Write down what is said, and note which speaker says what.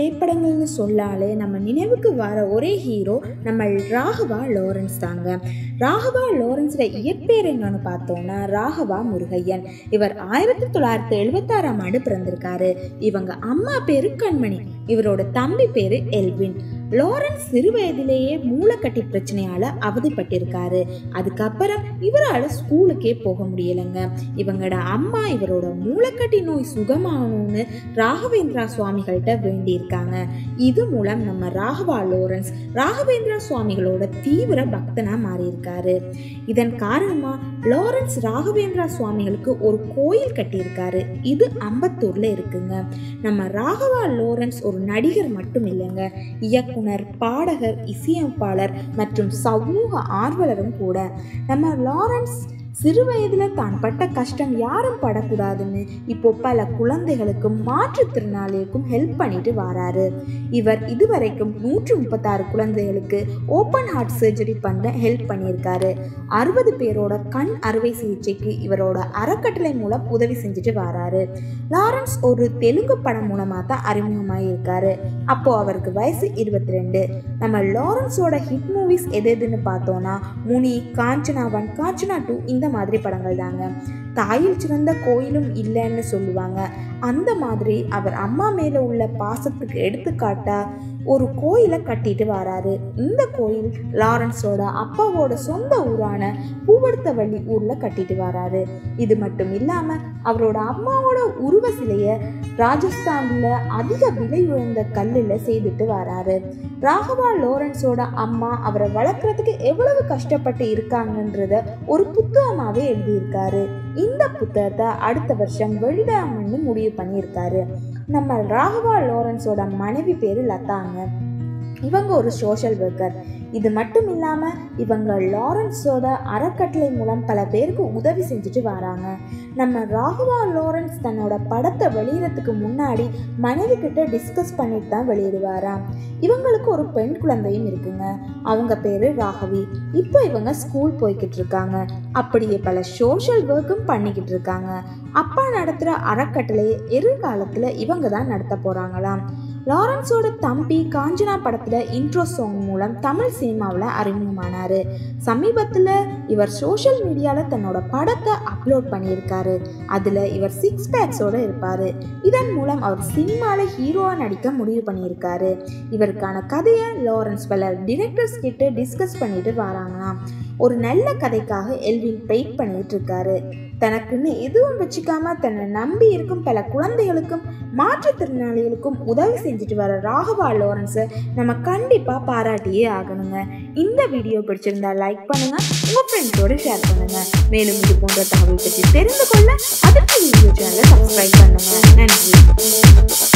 Speaker 1: திரைப்படங்கள்னு சொல்லாலே நம்ம நினைவுக்கு வர ஒரே ஹீரோ நம்ம ராகவா லாரன்ஸ் தாங்க ராகவா லாரன்ஸோட இயற்பெயர் என்னன்னு பார்த்தோம்னா ராகவா முருகையன். இவர் ஆயிரத்தி தொள்ளாயிரத்தி எழுபத்தாறாம் ஆண்டு பிறந்திருக்காரு. இவங்க அம்மா பேரு கண்மணி. இவரோட தம்பி பேரு எல்வின். லாரன்ஸ் சிறு வயதிலேயே மூளைக்கட்டி பிரச்சனையால அவதிப்பட்டிருக்காரு. அதுக்கப்புறம் இவரால் ஸ்கூலுக்கே போக முடியலைங்க. இவங்களோட அம்மா இவரோட மூளைக்கட்டி நோய் சுகமாகணும்னு ராகவேந்திரா சுவாமிகள்கிட்ட வேண்டியிருக்காங்க. இது மூலம் நம்ம ராகவா லோரன்ஸ் ராகவேந்திரா சுவாமிகளோட தீவிர பக்தனா மாறியிருக்காரு. இதன் காரணமா லாரன்ஸ் ராகவேந்திரா சுவாமிகளுக்கு ஒரு கோயில் கட்டியிருக்காரு. இது அம்பத்தூர்ல இருக்குங்க. நம்ம ராகவா லாரன்ஸ் ஒரு நடிகர் மட்டும் இல்லைங்க. இயக்குனர் பாடகர் இசையமைப்பாளர் மற்றும் சமூக ஆர்வலரும் கூட. நம்ம லாரன்ஸ் சிறு வயதில் தான் பட்ட கஷ்டம் யாரும் படக்கூடாதுன்னு இப்போ பல குழந்தைகளுக்கும் மாற்றுத்திறனாளிகளுக்கும் ஹெல்ப் பண்ணிட்டு வராரு. இவர் இதுவரைக்கும் நூற்றி முப்பத்தாறு குழந்தைகளுக்கு ஓப்பன் ஹார்ட் சர்ஜரி பண்ண ஹெல்ப் பண்ணியிருக்காரு. அறுபது பேரோட கண் அறுவை சிகிச்சைக்கு இவரோட அறக்கட்டளை மூலம் உதவி செஞ்சுட்டு வராரு. லாரன்ஸ் ஒரு தெலுங்கு படம் மூலமாக தான் அறிமுகமாகியிருக்காரு அப்போ அவருக்கு வயசு இருபத்தி ரெண்டு நம்ம லாரன்ஸோட ஹிட் மூவிஸ் எது எதுன்னு பார்த்தோன்னா முனி காஞ்சனாவன் காஞ்சனா டூ இந்த மாதிரி படங்கள் தாங்க. தாயில் சிறந்த கோயிலும் இல்லைன்னு சொல்லுவாங்க. அந்த மாதிரி அவர் அம்மா மேலே உள்ள பாசத்துக்கு எடுத்துக்காட்டா ஒரு கோயிலை கட்டிட்டு வராரு. இந்த கோயில் லாரன்ஸோட அப்பாவோட சொந்த ஊரான பூவடுத்தவள்ளி ஊரில் கட்டிட்டு வராரு. இது மட்டும் இல்லாமல் அவரோட அம்மாவோட உருவ சிலையை ராஜஸ்தான்ல அதிக விலை உயர்ந்த கல்லில் செய்துட்டு வராரு. ராகவா லோரன்ஸோட அம்மா அவரை வளர்க்குறதுக்கு எவ்வளவு கஷ்டப்பட்டு இருக்காங்கன்றத ஒரு புத்தகமாகவே எழுதியிருக்காரு. இந்த புத்தகத்தை அடுத்த வருஷம் வெளியிடாமன்னு முடிவு பண்ணியிருக்காரு. நம்ம ராகவா லோரன்ஸோட மனைவி பேர் லதாங்க. இவங்க ஒரு சோஷியல் ஒர்க்கர் இது மட்டும் இல்லாமல் இவங்க லாரன்ஸோட அறக்கட்டளை மூலம் பல பேருக்கு உதவி செஞ்சுட்டு வராங்க. நம்ம ராகவா லாரன்ஸ் தன்னோட படத்தை வெளியிடறதுக்கு முன்னாடி மனைவி கிட்ட டிஸ்கஸ் பண்ணிட்டு தான் வெளியிடுவாராம். இவங்களுக்கு ஒரு பெண் குழந்தையும் இருக்குங்க. அவங்க பேரு ராகவி. இப்போ இவங்க ஸ்கூல் போய்கிட்டு இருக்காங்க. அப்படியே பல சோஷியல் ஒர்க்கும் பண்ணிக்கிட்டு இருக்காங்க. அப்பா நடத்துகிற அறக்கட்டளையை எதிர்காலத்தில் இவங்க தான் நடத்த போகிறாங்களாம் லாரன்ஸோட தம்பி காஞ்சனா படத்தில் இன்ட்ரோ சாங் மூலம் தமிழ் சினிமாவில் அறிமுகமானார். சமீபத்தில் இவர் சோஷியல் மீடியாவில் தன்னோட படத்தை அப்லோட் பண்ணியிருக்காரு. அதில் இவர் சிக்ஸ் பேக்ஸோடு இருப்பார். இதன் மூலம் அவர் சினிமாவில் ஹீரோவாக நடிக்க முடிவு பண்ணியிருக்காரு. இவருக்கான கதையை லாரன்ஸ் பல டிரெக்டர்ஸ் கிட்ட டிஸ்கஸ் பண்ணிட்டு வராங்களாம். ஒரு நல்ல கதைக்காக எல்வின் வெயிட் பண்ணிட்டு இருக்காரு தனக்குன்னு எதுவும் வச்சுக்காம தன்னை நம்பி இருக்கும் பல குழந்தைகளுக்கும் மாற்றுத்திறனாளிகளுக்கும் உதவி செஞ்சுட்டு வர ராகவா லாரன்ஸை நம்ம கண்டிப்பாக பாராட்டியே ஆகணுங்க. இந்த வீடியோ பிடிச்சிருந்தா லைக் பண்ணுங்கள் உங்கள் ஃப்ரெண்ட்ஸோட ஷேர் பண்ணுங்கள் மேலும் இது போன்ற தகவல் பற்றி தெரிந்து கொள்ள அதுக்கு வீடியோ சேனலை சப்ஸ்கிரைப் பண்ணுங்க. நன்றி.